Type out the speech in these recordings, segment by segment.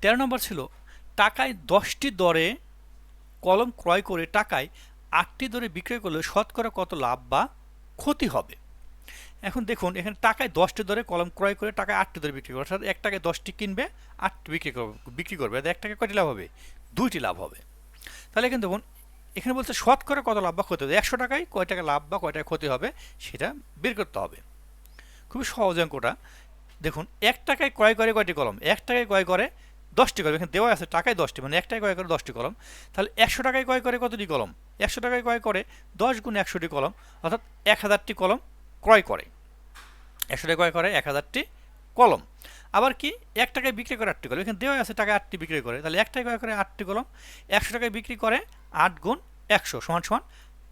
তেরো নম্বর ছিল, টাকায় দশটি দরে কলম ক্রয় করে টাকায় আটটি দরে বিক্রয় করলে শতকরা কত লাভ বা ক্ষতি হবে? এখন দেখুন, এখানে টাকায় দশটি দরে কলম ক্রয় করে টাকায় আটটি দরে বিক্রি করবে। অর্থাৎ এক টাকায় দশটি কিনবে, আটটি বিক্রি করবে বিক্রি করবে। এক টাকায় কয়টি লাভ হবে? দুইটি লাভ হবে। তাহলে এখানে দেখুন, এখানে বলছে শতকরা কত লাভ বা ক্ষতি হবে? একশো টাকায় কয় টাকা লাভ বা কয় টাকা ক্ষতি হবে সেটা বের করতে হবে। খুবই সহজ অঙ্কটা। দেখুন, এক টাকায় ক্রয় করে কয়টি কলম? এক টাকায় ক্রয় করে দশটি কলম, এখানে দেওয়া আছে টাকায় দশটি মানে একটাই টাকায় ক্রয় করে দশটি কলম। তাহলে একশো টাকায় ক্রয় করে কতটি কলম? একশো টাকায় ক্রয় করে দশ গুণ একশোটি কলম, অর্থাৎ এক হাজারটি কলম ক্রয় করে। একশো টাকা ক্রয় করে এক হাজারটি কলম। আবার কি? এক টাকায় বিক্রি করে আটটি কলম, এখানে দেওয়া আছে টাকায় আটটি বিক্রি করে। তাহলে এক টাকায় ক্রয় করে আটটি কলম, একশো টাকায় বিক্রি করে আট গুণ একশো সমান সমান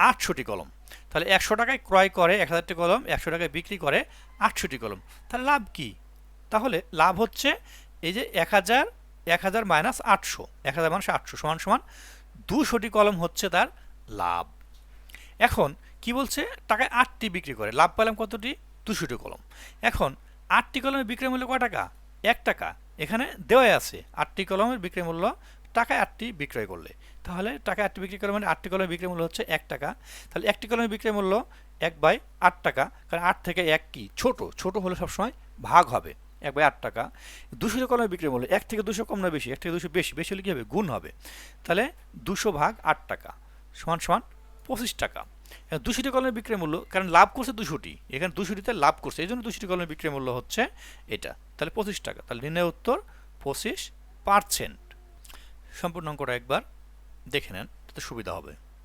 আটশোটি কলম। তাহলে একশো টাকায় ক্রয় করে এক হাজারটি কলম, একশো টাকায় বিক্রি করে আটশোটি কলম। তাহলে লাভ কি? তাহলে লাভ হচ্ছে এই যে এক হাজার এক হাজার মাইনাস আটশো, এক হাজার মাইনাস আটশো সমান সমান দুশোটি কলম হচ্ছে তার লাভ। এখন কি বলছে? টাকায় আটটি বিক্রি করে, লাভ পেলাম কতটি? দুশোটি কলম। এখন আটটি কলমের বিক্রয় মূল্য কয় টাকা? এক টাকা। এখানে দেওয়াই আছে, আটটি কলমের বিক্রয় মূল্য, টাকায় আটটি বিক্রয় করলে। তাহলে টাকায় আটটি বিক্রি করে মানে আটটি কলমের বিক্রয় মূল্য হচ্ছে এক টাকা। তাহলে একটি কলমের বিক্রয় মূল্য এক বাই আট টাকা, কারণ আট থেকে এক কি? ছোট। ছোট হলে সবসময় ভাগ হবে। এক বাই আট টাকা, দুশো কলমের বিক্রয় মূল্য, এক থেকে দুশো কম না বেশি, এক থেকে দুশো বেশি বেশি হলে কী হবে? গুণ হবে। তাহলে দুশো ভাগ আট টাকা, সমান সমান পঁচিশ টাকা। দুশোটি কলমের বিক্রয় মূল্য, কারণ লাভ করছে দুশোটি, এখানে দুশোটিতে লাভ করছে এই জন্য দুশোটি কলমের বিক্রয় মূল্য হচ্ছে এটা। তাহলে পঁচিশ টাকা, তাহলে নির্ণয় উত্তর পঁচিশ পার্সেন্ট। সম্পূর্ণ অঙ্কটা একবার দেখে নেন, তাতে সুবিধা হবে।